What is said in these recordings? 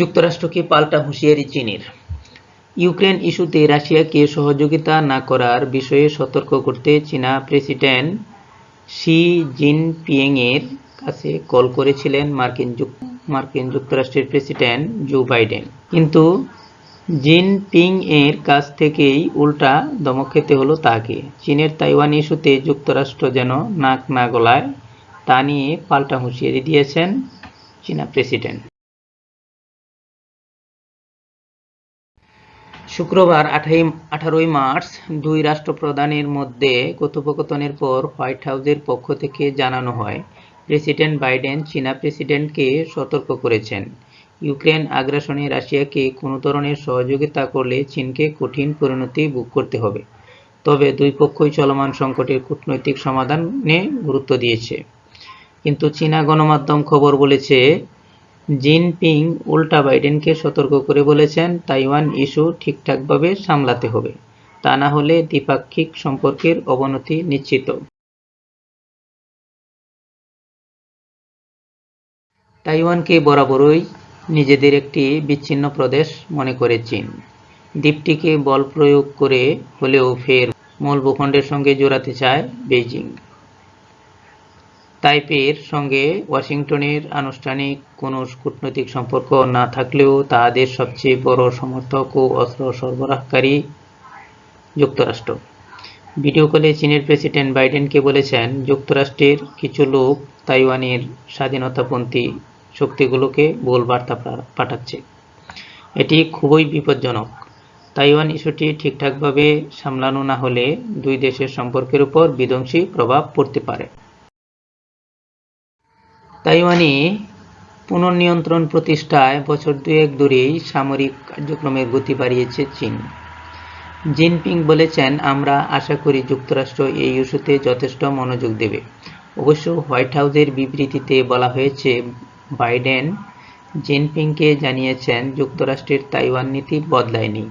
যুক্তরাষ্ট্রকে পাল্টা হুঁশিয়ারি চীনের। ইউক্রেন ইস্যুতে রাশিয়াকে সহযোগিতা না করার বিষয়ে সতর্ক করতে চীনা প্রেসিডেন্ট শি জিনপিংয়ের কাছে কল করেছিলেন মার্কিন মার্কিন যুক্তরাষ্ট্রের প্রেসিডেন্ট জো বাইডেন। কিন্তু জিনপিং এর কাছ থেকেই উল্টা দমক খেতে হলো তাকে। চীনের তাইওয়ান ইস্যুতে যুক্তরাষ্ট্র যেন নাক না গলায় তা নিয়ে পাল্টা হুঁশিয়ারি দিয়েছেন চীনা প্রেসিডেন্ট। শুক্রবার আঠাই, আঠারোই মার্চ দুই রাষ্ট্রপ্রধানের মধ্যে কথোপকথনের পর হোয়াইট হাউসের পক্ষ থেকে জানানো হয়, প্রেসিডেন্ট বাইডেন চীনা প্রেসিডেন্টকে সতর্ক করেছেন। ইউক্রেন আগ্রাসনে রাশিয়াকে কোনো ধরনের সহযোগিতা করলে চীনকে কঠিন পরিণতি ভোগ করতে হবে। তবে দুই পক্ষই চলমান সংকটের কূটনৈতিক সমাধানে গুরুত্ব দিয়েছে। কিন্তু চীনা গণমাধ্যম খবর বলেছে জিনপিং উল্টা বাইডেনকে সতর্ক করে বলেছেন, তাইওয়ান ইস্যু ঠিকঠাকভাবে সামলাতে হবে। তা না হলে দ্বিপাক্ষিক সম্পর্কের অবনতি নিশ্চিত। তাইওয়ানকে বরাবরই নিজেদের একটি বিচ্ছিন্ন প্রদেশ মনে করে চীন। দ্বীপটিকে বল প্রয়োগ করে হলেও ফের মূল ভূখণ্ডের সঙ্গে জোড়াতে চায় বেইজিং। তাইপের সঙ্গে ওয়াশিংটনের আনুষ্ঠানিক কোনো কূটনৈতিক সম্পর্ক না থাকলেও তাদের সবচেয়ে বড় সমর্থক ও অস্ত্র সরবরাহকারী যুক্তরাষ্ট্র। ভিডিও কলে চীনের প্রেসিডেন্ট বাইডেনকে বলেছেন, যুক্তরাষ্ট্রের কিছু লোক তাইওয়ানের স্বাধীনতাপন্থী শক্তিগুলোকে ভুল বার্তা পাঠাচ্ছে। এটি খুবই বিপজ্জনক। তাইওয়ান ইস্যুটি ঠিকঠাকভাবে সামলানো না হলে দুই দেশের সম্পর্কের উপর বিধ্বংসী প্রভাব পড়তে পারে। তাইওয়ানে পুনর্নিয়ন্ত্রণ প্রতিষ্ঠায় বছর দুয়েক ধরেই সামরিক কার্যক্রমের গতি বাড়িয়েছে চীন। জিনপিং বলেছেন, আমরা আশা করি যুক্তরাষ্ট্র এই ইস্যুতে যথেষ্ট মনোযোগ দেবে। অবশ্য হোয়াইট হাউসের বিবৃতিতে বলা হয়েছে, বাইডেন জিনপিংকে জানিয়েছেন, যুক্তরাষ্ট্রের তাইওয়ান নীতি বদলায়নি।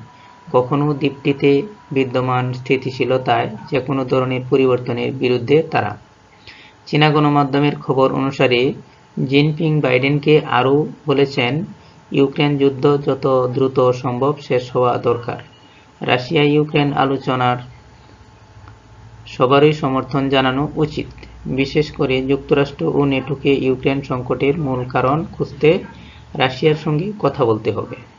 কখনো দ্বীপটিতে বিদ্যমান স্থিতিশীলতায় যে কোনো ধরনের পরিবর্তনের বিরুদ্ধে তারা চীনা গণমাধ্যমের খবর অনুসারে, জিনপিং বাইডেনকে আরও বলেছেন, ইউক্রেন যুদ্ধ যত দ্রুত সম্ভব শেষ হওয়া দরকার। রাশিয়া ইউক্রেন আলোচনার সবারই সমর্থন জানানো উচিত। বিশেষ করে যুক্তরাষ্ট্র ও নেটোকে ইউক্রেন সংকটের মূল কারণ খুঁজতে রাশিয়ার সঙ্গে কথা বলতে হবে।